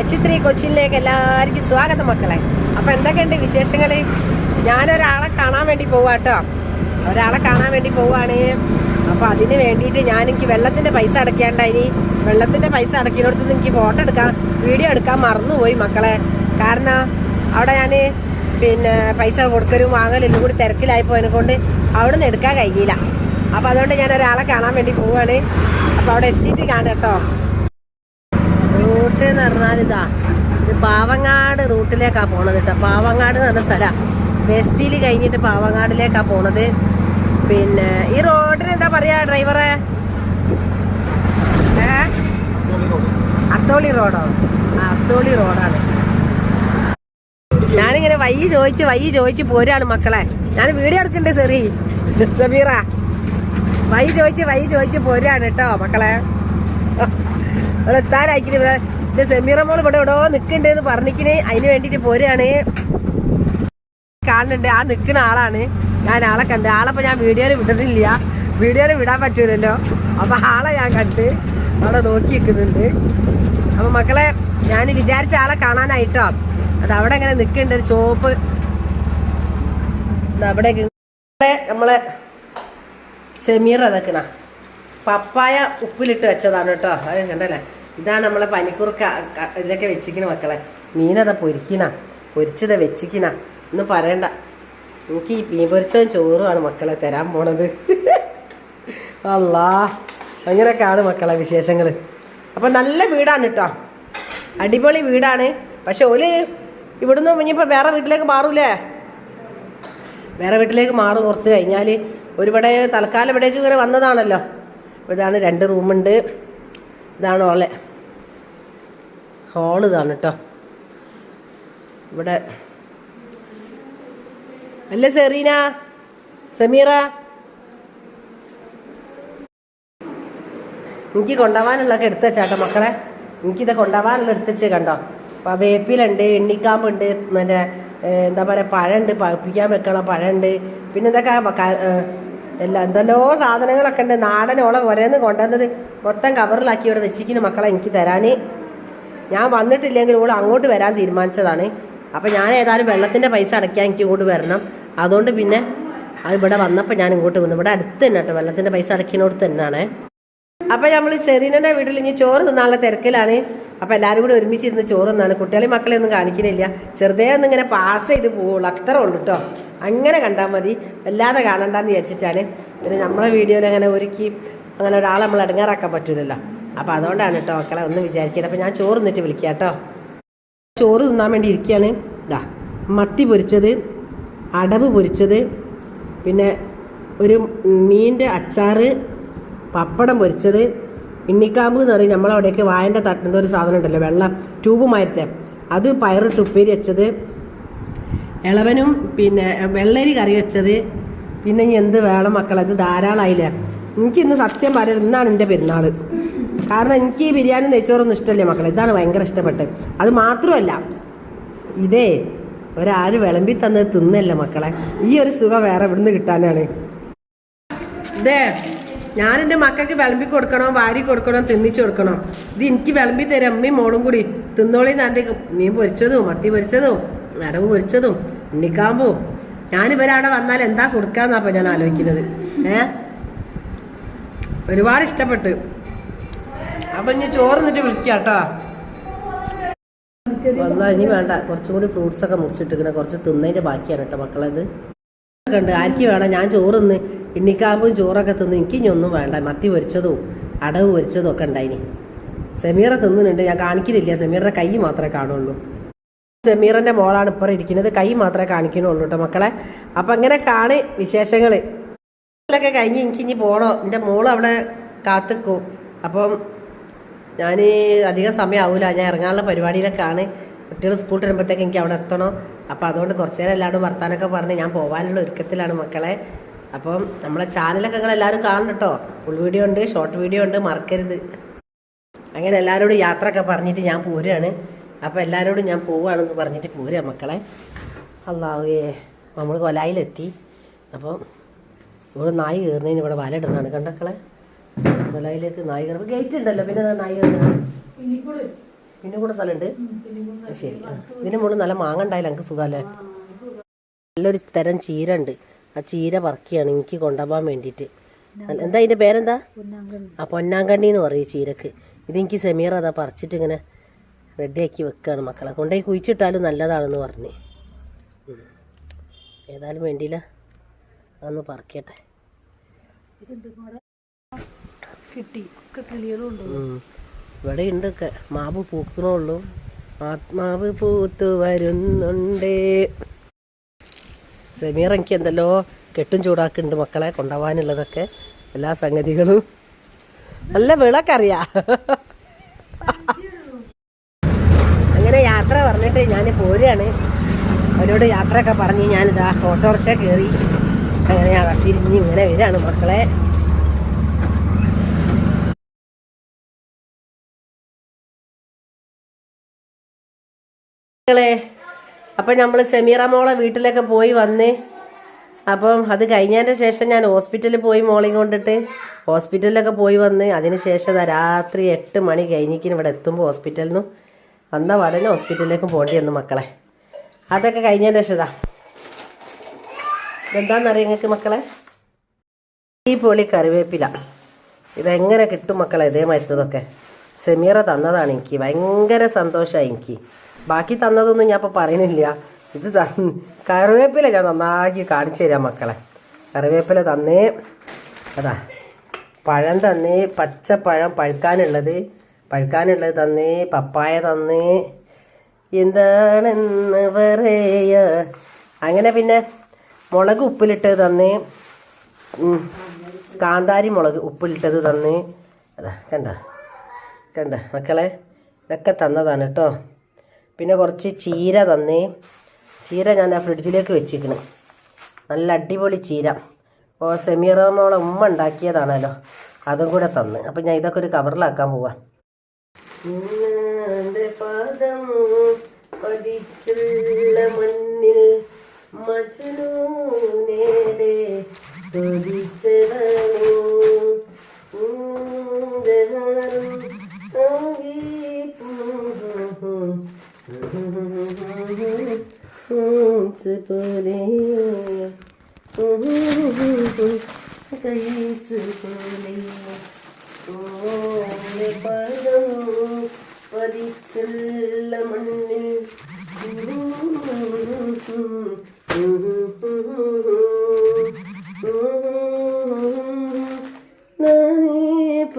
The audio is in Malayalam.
എച്ച് ത്രീ കൊച്ചിയിലേക്ക് എല്ലാവർക്കും സ്വാഗതം മക്കളെ. അപ്പം എന്തൊക്കെയുണ്ട് വിശേഷങ്ങൾ ഞാനൊരാളെ കാണാൻ വേണ്ടി പോവാട്ടോ ഒരാളെ കാണാൻ വേണ്ടി പോവാണ്. അപ്പോൾ അതിന് വേണ്ടിയിട്ട് ഞാൻ എനിക്ക് വെള്ളത്തിന്റെ പൈസ അടയ്ക്കാണ്ടായി വെള്ളത്തിന്റെ പൈസ അടയ്ക്കുന്നിടത്ത് എനിക്ക് ഫോട്ടോ എടുക്കാൻ വീഡിയോ എടുക്കാൻ മറന്നുപോയി മക്കളെ. കാരണം അവിടെ ഞാൻ പിന്നെ പൈസ കൊടുക്കലും വാങ്ങലും കൂടി തിരക്കിലായി പോയതിനെ കൊണ്ട് അവിടെ നിന്ന് എടുക്കാൻ കഴിയില്ല അപ്പോൾ അതുകൊണ്ട് ഞാൻ ഒരാളെ കാണാൻ വേണ്ടി പോവുകയാണ് അപ്പോൾ അവിടെ എത്തിയിട്ട് കാണാം കേട്ടോ. എന്ന് പറഞ്ഞാൽ ഇതാ ഇത് പാവങ്ങാട് റൂട്ടിലേക്കാ പോണത് കേട്ടോ. പാവങ്ങാട് എന്ന് പറഞ്ഞ സ്ഥലം. വെസ്റ്റിൽ കഴിഞ്ഞിട്ട് പാവങ്ങാടിലേക്കാ പോണത്. പിന്നെ ഈ റോഡിന് എന്താ പറയാ ഡ്രൈവറെ? അത്തോളി റോഡോ? ആ അത്തോളി റോഡാണ്. ഞാനിങ്ങനെ വയ്യ ചോദിച്ച് വയ്യ ചോദിച്ച് പോരാണ് മക്കളെ. ഞാൻ വീഡിയോ എടുക്കണ്ടേ സെറി. സമീറ. വൈ ചോദിച്ച് വൈ ചോദിച്ച് പോരാണ് കേട്ടോ മക്കളെ. ഇവിടെ. എന്റെ സെമീറ മോൾ ഇവിടെ എവിടെയോ നിൽക്കണ്ടെന്ന് പറഞ്ഞിക്കിന്. അതിന് വേണ്ടിട്ട് പോരാണ് കാണുന്നുണ്ട്. ആ നിൽക്കുന്ന ആളാണ്. ഞാൻ ആളെ കണ്ട്. ആളെപ്പോ ഞാൻ വീഡിയോയിൽ വിടുന്നില്ല വീഡിയോയിൽ വിടാൻ പറ്റൂലല്ലോ. അപ്പൊ ആളെ ഞാൻ കണ്ട് അവിടെ നോക്കി നിൽക്കുന്നുണ്ട് അപ്പൊ മക്കളെ ഞാൻ വിചാരിച്ച ആളെ കാണാനായിട്ടോ? അത് അവിടെ എങ്ങനെ നിൽക്കുന്നുണ്ട് ഒരു ചോപ്പ് അവിടെ നമ്മളെ സെമീർ അതൊക്കെണ പപ്പായ ഉപ്പിലിട്ട് വെച്ചതാണ് കേട്ടോ. അത് കണ്ടല്ലേ? ഇതാണ് നമ്മളെ പനിക്കുറുക്ക ഇതൊക്കെ വെച്ചിക്കണ മക്കളെ. മീനതാ പൊരിക്കണ പൊരിച്ചത് വെച്ചിക്കണ. ഒന്നും പറയണ്ട. എനിക്ക് ഈ മീൻ പൊരിച്ചതും ചോറുമാണ് മക്കളെ തരാൻ പോണത്. അല്ലാ അങ്ങനെയൊക്കെയാണ് മക്കളെ വിശേഷങ്ങൾ അപ്പം നല്ല വീടാണ് കേട്ടോ അടിപൊളി വീടാണ്. പക്ഷെ ഓൽ ഇവിടുന്ന് ഇനിയിപ്പോൾ വേറെ വീട്ടിലേക്ക് മാറൂലേ? വേറെ വീട്ടിലേക്ക് മാറും കുറച്ച് കഴിഞ്ഞാൽ ഒരുവിടെ തൽക്കാലം ഇവിടേക്ക് ഇങ്ങനെ വന്നതാണല്ലോ. ഇതാണ് രണ്ട് റൂമുണ്ട്. ഇതാണ് ഓളെ ഹോൾ ഇതാണ് കേട്ടോ ഇവിടെ. അല്ല സെറീന? സമീറ? എനിക്ക് കൊണ്ടുപോകാനുള്ളതൊക്കെ എടുത്ത ചേട്ടാ മക്കളെ. എനിക്കിത് കൊണ്ടുപോകാനുള്ള എടുത്തച്ച് കണ്ടോ? അപ്പോൾ വേപ്പിലുണ്ട് എണ്ണിക്കാമ്പുണ്ട് മറ്റേ എന്താ പറയുക പഴമുണ്ട് പഴുപ്പിക്കാൻ വെക്കണം പഴമുണ്ട് പിന്നെ എല്ലാ എന്തെല്ലോ സാധനങ്ങളൊക്കെ ഉണ്ട്. നാടൻ ഓളം ഒരേന്ന് കൊണ്ടുവന്നത് മൊത്തം കവറിലാക്കി ഇവിടെ വെച്ചിരിക്കുന്ന മക്കളെ എനിക്ക് തരാൻ ഞാൻ വന്നിട്ടില്ലെങ്കിൽ ഓൾ അങ്ങോട്ട് വരാൻ തീരുമാനിച്ചതാണ്. അപ്പോൾ ഞാൻ ഏതായാലും വെള്ളത്തിന്റെ പൈസ അടയ്ക്കാൻ എനിക്ക് ഇങ്ങോട്ട് വരണം. അതുകൊണ്ട് പിന്നെ അത് ഇവിടെ വന്നപ്പോൾ ഞാൻ ഇങ്ങോട്ട് വന്നു. ഇവിടെ അടുത്ത് തന്നെ കേട്ടോ വെള്ളത്തിന്റെ പൈസ അടയ്ക്കുന്നിടത്ത് തന്നെയാണ്. അപ്പോൾ നമ്മൾ സെറീനന്റെ വീട്ടിൽ ഇനി ചോറ് തിന്നാനുള്ള തിരക്കിലാണ്. അപ്പോൾ എല്ലാവരും കൂടി ഒരുമിച്ച് ഇരുന്ന് ചോറ് തിന്നാണ്. കുട്ടികളെയും മക്കളെ ഒന്നും കാണിക്കുന്നില്ല ചെറുതേ ഒന്നിങ്ങനെ പാസ് ചെയ്ത് പോവുള്ളൂ. അത്ര ഉള്ളൂ കേട്ടോ. അങ്ങനെ കണ്ടാൽ മതി. വല്ലാതെ കാണണ്ടെന്ന് വിചാരിച്ചിട്ടാണ്. പിന്നെ നമ്മളെ വീഡിയോയിൽ അങ്ങനെ ഒരുക്കി അങ്ങനെ ഒരാളെ നമ്മൾ ഇടങ്ങാറാക്കാൻ പറ്റൂലല്ലോ. അപ്പോൾ അതുകൊണ്ടാണ് കേട്ടോ മക്കളെ ഒന്ന് വിചാരിക്കുന്നത് അപ്പോൾ ഞാൻ ചോറ് നിന്നിട്ട് വിളിക്കാം കേട്ടോ ചോറ് തിന്നാൻ വേണ്ടി ഇരിക്കുകയാണ് ഇതാ മത്തി പൊരിച്ചത് അടവ് പൊരിച്ചത് പിന്നെ ഒരു മീന്റെ അച്ചാറ് പപ്പടം പൊരിച്ചത് ഇണ്ണിക്കാമ്പ് എന്ന് പറയും. നമ്മളവിടേക്ക് വായന്റെ തട്ടുന്ന ഒരു സാധനം ഉണ്ടല്ലോ വെള്ളം ട്യൂബ് മരത്തെ അത് പയറിട്ട് ഉപ്പേരി വെച്ചത് ഇളവനും പിന്നെ വെള്ളരി കറി വെച്ചത്. പിന്നെ ഇനി എന്ത് വേണം മക്കളെ? ഇത് ധാരാളമായില്ലേ എനിക്ക് ഇന്ന് സത്യം പറയുന്നത് ഇന്നാണ് എന്റെ പെരുന്നാൾ കാരണം എനിക്ക് ഈ ബിരിയാണി നെയ്ച്ചോറൊന്നും ഇഷ്ടമല്ലേ മക്കളെ? ഇതാണ് ഭയങ്കര ഇഷ്ടപ്പെട്ടത്. അത് മാത്രമല്ല ഇതേ ഒരാൾ വിളമ്പി തന്നത് തിന്നല്ലേ മക്കളെ? ഈ ഒരു സുഖം വേറെ ഇവിടുന്ന് കിട്ടാനാണ്? ഇതേ ഞാൻ എന്റെ മക്കൾക്ക് വിളമ്പി കൊടുക്കണോ വാരി കൊടുക്കണോ തിന്നിച്ചു കൊടുക്കണോ. ഇത് എനിക്ക് വിളമ്പി തരാം. അമ്മയും മോളും കൂടി തിന്നോളി എന്റെ മീൻ പൊരിച്ചതും മത്തി പൊരിച്ചതും അടവ് പൊരിച്ചതും. ഉണ്ണിക്കാമ്പും ഞാൻ ഇവരവിടെ വന്നാൽ എന്താ കൊടുക്കാന്നാ അപ്പൊ ഞാൻ ആലോചിക്കുന്നത്. ഏ? ഒരുപാട് ഇഷ്ടപ്പെട്ട്. അപ്പൊ ഇനി ചോറ് നിന്നിട്ട് വിളിക്കാം കേട്ടോ വന്നാ ഇനി വേണ്ട കുറച്ചും കൂടി ഫ്രൂട്ട്സ് ഒക്കെ മുറിച്ചിട്ടിങ്ങനെ കുറച്ച് തിന്നതിന്റെ ബാക്കിയാണ് കേട്ടോ മക്കളത് ണ്ട് ആർക്ക് വേണം? ഞാൻ ചോറ് തിന്ന് ഇണ്ണിക്കാമ്പും ചോറൊക്കെ തിന്ന് എനിക്ക് ഇനി ഒന്നും വേണ്ട. മത്തി പൊരിച്ചതും അടവ് പൊരിച്ചതും ഒക്കെ ഉണ്ടായിനി. സെമീറ തിന്നുന്നുണ്ട്. ഞാൻ കാണിക്കുന്നില്ല സെമീറിന്റെ കൈ മാത്രമേ കാണുള്ളൂ. സെമീറിന്റെ മോളാണ് ഇപ്പൊ ഇരിക്കുന്നത്. കൈ മാത്രമേ കാണിക്കുന്നുള്ളൂ കേട്ടോ മക്കളെ. അപ്പം അങ്ങനെ കാണി വിശേഷങ്ങൾ ഒക്കെ കഴിഞ്ഞ് എനിക്ക് ഇനി പോകണോ എന്റെ മോൾ അവിടെ കാത്തിക്കും. അപ്പം ഞാൻ അധികം സമയമാവില്ല ഞാൻ ഇറങ്ങാനുള്ള പരിപാടിയിലൊക്കെയാണ്. കുട്ടികൾ സ്കൂൾ വരുമ്പോഴത്തേക്ക് എനിക്ക് അവിടെ എത്തണം. അപ്പോൾ അതുകൊണ്ട് കുറച്ച് നേരം എല്ലാവരും വർത്താനൊക്കെ പറഞ്ഞ് ഞാൻ പോകാനുള്ള ഒരുക്കത്തിലാണ് മക്കളെ. അപ്പം നമ്മളെ ചാനലൊക്കെ നിങ്ങൾ എല്ലാവരും കാണണം ഫുൾ വീഡിയോ ഉണ്ട് ഷോർട്ട് വീഡിയോ ഉണ്ട് മറക്കരുത്. അങ്ങനെ എല്ലാവരോടും യാത്ര ഒക്കെ പറഞ്ഞിട്ട് ഞാൻ പോരുകയാണ്. അപ്പോൾ എല്ലാവരോടും ഞാൻ പോവുകയാണെന്ന് പറഞ്ഞിട്ട് പോരുക മക്കളെ. അള്ളാഹുവേ നമ്മൾ കൊലായിലെത്തി. അപ്പം ഇവിടെ നായി കയറുന്നതിന് ഇവിടെ വല ഇടുന്നതാണ്. കണ്ടക്കളെ കൊലായിലേക്ക് നായി കയറുമ്പോൾ ഗേറ്റ് ഉണ്ടല്ലോ. പിന്നെ നായ് കയറുന്നത്. പിന്നെ കൂടെ സ്ഥലമുണ്ട്. ശരി. ഇതിന് മുകളിൽ നല്ല മാങ്ങ ഉണ്ടായില്ല എനിക്ക് സുഖമല്ലേ? നല്ലൊരു തരം ചീര ഉണ്ട്. ആ ചീര പറക്കിയാണ് എനിക്ക് കൊണ്ടുപോകാൻ വേണ്ടിയിട്ട്. എന്താ ഇതിന്റെ പേരെന്താ? ആ പൊന്നാങ്കണ്ണി എന്ന് പറയും ചീരക്ക്. ഇതെനിക്ക് സെമീർ അതാ പറിച്ചിട്ട് ഇങ്ങനെ റെഡിയാക്കി വെക്കുകയാണ് മക്കളെ. കൊണ്ടുപോയി കുഴിച്ചിട്ടാലും നല്ലതാണെന്ന് പറഞ്ഞ്. ഏതായാലും വേണ്ടിയില്ല. അതൊന്ന് പറക്കട്ടെ. കിട്ടി. ഒക്കെ ഇവിടെ ഉണ്ടൊക്കെ മാവ് പൂക്കണുള്ളൂ ആത്മാവ് പൂത്തു വരുന്നുണ്ട്. സെമീർ എനിക്ക് എന്തല്ലോ കെട്ടും ചൂടാക്കുന്നുണ്ട് മക്കളെ. കൊണ്ടുപോകാനുള്ളതൊക്കെ. എല്ലാ സംഗതികളും. നല്ല വിളക്കറിയാ അങ്ങനെ യാത്ര പറഞ്ഞിട്ട് ഞാൻ പോരുകയാണ് അവരോട് യാത്രയൊക്കെ പറഞ്ഞ് ഞാനിതാ ഓട്ടോറിക്ഷ കയറി. അങ്ങനെ തിരിഞ്ഞ് ഇങ്ങനെ വരികയാണ് മക്കളെ. മക്കളെ അപ്പം നമ്മൾ സെമീറ മോളെ വീട്ടിലൊക്കെ പോയി വന്ന്. അപ്പം അത് കഴിഞ്ഞതിന്റെ ശേഷം ഞാൻ ഹോസ്പിറ്റലിൽ പോയി മോളിങ് കൊണ്ടിട്ട് ഹോസ്പിറ്റലിലൊക്കെ പോയി വന്ന്. അതിന് ശേഷം രാത്രി എട്ട് മണി കഴിഞ്ഞിക്കിന് ഇവിടെ എത്തുമ്പോൾ ഹോസ്പിറ്റലിൽ നിന്നും വന്ന പാടനെ ഹോസ്പിറ്റലിലേക്ക് പോകേണ്ടി വന്നു മക്കളെ. അതൊക്കെ കഴിഞ്ഞതിന് ശേഷം ഇതാ. ഇതെന്താണെന്നറിയാം നിങ്ങൾക്ക് മക്കളെ? ഈ പൊളി കറിവേപ്പില. ഇതെങ്ങനെ കിട്ടും മക്കളെ ഇതേ മരുത്തതൊക്കെ സെമീറ തന്നതാണ് എനിക്ക്. ഭയങ്കര സന്തോഷമായി എനിക്ക്. ബാക്കി തന്നതൊന്നും ഞാൻ ഇപ്പോൾ പറയുന്നില്ല. ഇത് ത കറിവേപ്പില ഞാൻ നന്നാക്കി കാണിച്ചു തരാം മക്കളെ. കറിവേപ്പില തന്നേ അതാ. പഴം തന്നേ പച്ചപ്പഴം പഴുക്കാനുള്ളത് പഴുക്കാനുള്ളത് തന്നേ പപ്പായ തന്നേ. എന്താണെന്ന് പറയ. അങ്ങനെ പിന്നെ മുളക് ഉപ്പിലിട്ട് തന്നേ. കാന്താരി മുളക് ഉപ്പിലിട്ടത് തന്നേ. അതാ കണ്ട? കണ്ട മക്കളെ? ഇതൊക്കെ തന്നതാണ് കേട്ടോ. പിന്നെ കുറച്ച് ചീര തന്നേ. ചീര ഞാൻ ആ ഫ്രിഡ്ജിലേക്ക് വെച്ചിരിക്കണ്. നല്ല അടിപൊളി ചീര. ഓ സെമീറോമോളെ ഉമ്മ ഉണ്ടാക്കിയതാണല്ലോ. അതും കൂടെ തന്ന്. അപ്പം ഞാൻ ഇതൊക്കെ ഒരു കവറിലാക്കാൻ പോവാം. നിന്റെ പാദം പതിച്ചുള്ള മണ്ണിൽ മജനൂനേടെ തുതിച്ചവനു പോലെ കൈസ് പോലെ ഓന്റെ പദം പതിച്ചുള്ള മണ്ണിൽ